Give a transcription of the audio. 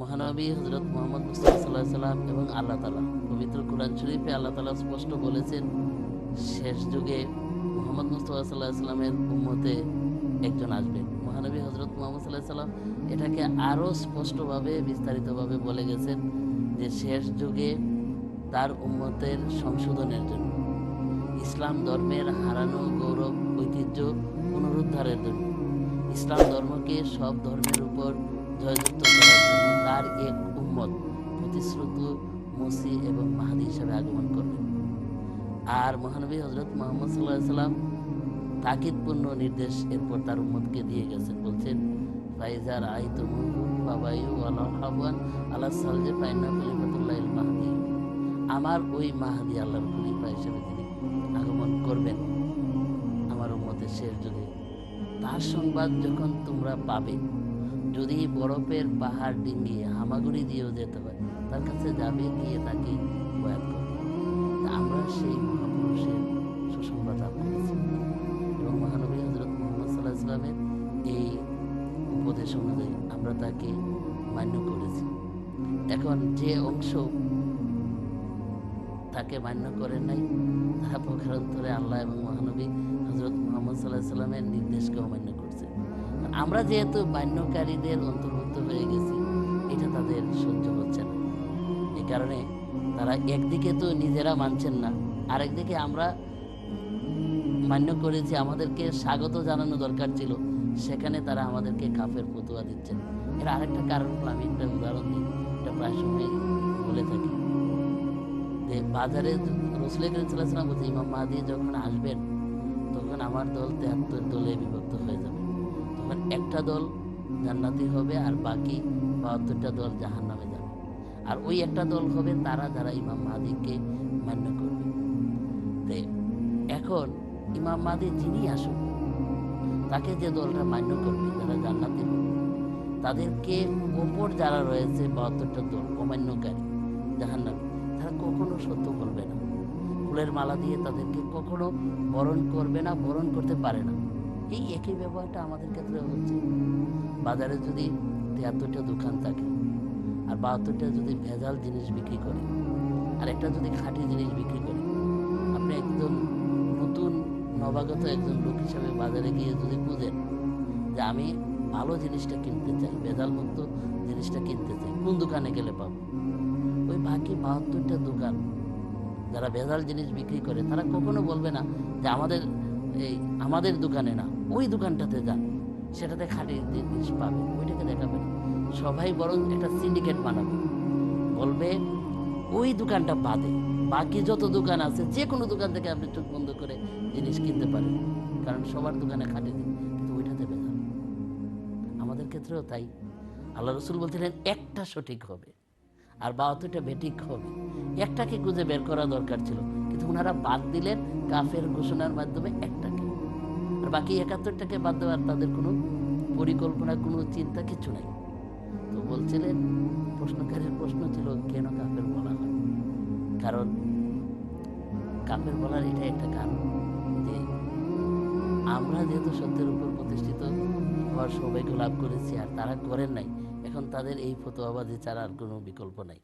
মহানবী হজরত মোহাম্মদ মুস্তফা সাল্লাহ সাল্লাম এবং আল্লাহ তালা পবিত্র কোরআন শরীফে আল্লাহ তালা স্পষ্ট বলেছেন, শেষ যুগে মোহাম্মদ মুস্তফা সাল্লাহ সাল্লামের উম্মতে একজন আসবেন মহানবী হজরত মোহাম্মদ সাল্লাহ সাল্লাম এটাকে আরও স্পষ্টভাবে, বিস্তারিতভাবে বলে গেছেন যে, শেষ যুগে তার উম্মতের সংশোধনের জন্য, ইসলাম ধর্মের হারানো গৌরব, ঐতিহ্য পুনরুদ্ধারের জন্য। ইসলাম ধর্মকে সব ধর্মের উপর জয়যুক্ত করার জন্য তার এক উম্মত, প্রতিশ্রুত মসি এবং মাহাদি হিসাবে আগমন করবেন। আর মহানবী হজরত মোহাম্মদ সাল্লাহ সাল্লাম তাকিদপূর্ণ নির্দেশ এরপর তার উম্মতকে দিয়ে গেছেন। বলছেন ফাইজার আই মাহাদি। আমার ওই মাহাদি আল্লাহর খলিফা হিসেবে তিনি আগমন করবেন, আমার উম্মতের শেষ যুগে তার সংবাদ যখন তোমরা পাবে, যদি বরফের পাহাড় ডিঙ্গিয়ে হামাগুড়ি দিয়েও যেতে পারে, তার কাছে যাবে গিয়ে তাকে বয়াত করবে। আমরা সেই মহাপুরুষের সুসংবাদ করেছি এবং মহানবী হজরত মোহাম্মদ সাল্লাহ ইসলামের এই উপদেশ অনুযায়ী আমরা তাকে মান্য করেছি। এখন যে অংশ তাকে মান্য করেন নাই তারা প্রকারান্তরে আল্লাহ এবং মহানবী হজরত মোহাম্মদ সাল্লাহ সাল্লামের নির্দেশকে অমান্য করছে। আমরা যেহেতু মান্যকারীদের অন্তর্ভুক্ত হয়ে গেছি, এটা তাদের সহ্য হচ্ছে না। এই কারণে তারা একদিকে তো নিজেরা মানছেন না, আরেকদিকে আমরা মান্য করেছি, আমাদেরকে স্বাগত জানানো দরকার ছিল, সেখানে তারা আমাদেরকে কাফের ফতুয়া দিচ্ছেন। এর আরেকটা কারণ হলো, আমি একটা উদাহরণ দিই, এটা প্রায় সময় বলে থাকি। বাজারে রসুল করিম বলছে, ইমাম মাহাদি যখন আসবেন আমার দল তেহাত্তর দলে বিভক্ত হয়ে যাবে। তখন একটা দল জান্নাতি হবে আর বাকি বাহাত্তরটা দল জাহান নামে যাবে। আর ওই একটা দল হবে তারা যারা ইমাম মাহাদিকে মান্য করবে। তো এখন ইমাম মাহাদি যিনি আসুন তাকে যে দলটা মান্য করবে, যারা জান্নাতি হবে, তাদেরকে ওপর যারা রয়েছে বাহাত্তরটা দল অমান্যকারী জাহান্নামী, তারা কখনো সত্য বলবে না। ফুলের মালা দিয়ে তাদেরকে কখনো বরণ করবে না, বরণ করতে পারে না। এই একই ব্যবহারটা আমাদের ক্ষেত্রে হচ্ছে। বাজারে যদি তিয়াত্তরটা দোকান থাকে আর বাহাত্তরটা যদি ভেজাল জিনিস বিক্রি করে, আর একটা যদি খাঁটি জিনিস বিক্রি করে, আপনি একজন নতুন, নবাগত একজন লোক হিসাবে বাজারে গিয়ে যদি খুঁজেন যে আমি ভালো জিনিসটা কিনতে চাই ভেজাল মুক্ত জিনিসটা কিনতে চাই, কোন দোকানে গেলে পাবো? ওই বাকি বাহাত্তরটা দোকান যারা ভেজাল জিনিস বিক্রি করে, তারা কখনো বলবে না যে আমাদের এই আমাদের দোকানে না, ওই দোকানটাতে যান। সেটাতে খাঁটি জিনিস পাবে ওইটাকে দেখাবে সবাই বরং একটা সিন্ডিকেট বানাবে। বলবে, ওই দোকানটা বাদে। বাকি যত দোকান আছে যে কোনো দোকান থেকে আপনি চোখ বন্ধ করে জিনিস কিনতে পারেন। কারণ সবার দোকানে খাঁটি দিন কিন্তু ওইটাতে ভেজাল। আমাদের ক্ষেত্রেও তাই। আল্লাহ রসুল বলছিলেন, একটা সঠিক হবে। আর বাহাত্তরটা বেঠিক হবে। একটাকে খুঁজে বের করা দরকার ছিল, কিন্তু ওনারা বাদ দিলেন কাফের ঘোষণার মাধ্যমে একটাকে। আর বাকি একাত্তরটাকে বাদ দেওয়ার তাদের কোনো পরিকল্পনা, কোনো চিন্তা কিছু নাই। তো বলছিলেন, প্রশ্নকারীর প্রশ্ন ছিল, কেন কাফের বলা হয়? কারণ কাফের বলার এটা একটা কারণ যে আমরা যেহেতু সত্যের উপর প্রতিষ্ঠিত সবাইকে লাভ করেছি আর তারা করেন নাই। এখন তাদের এই ফতোয়াবাজি ছাড়া আর কোনো বিকল্প নাই।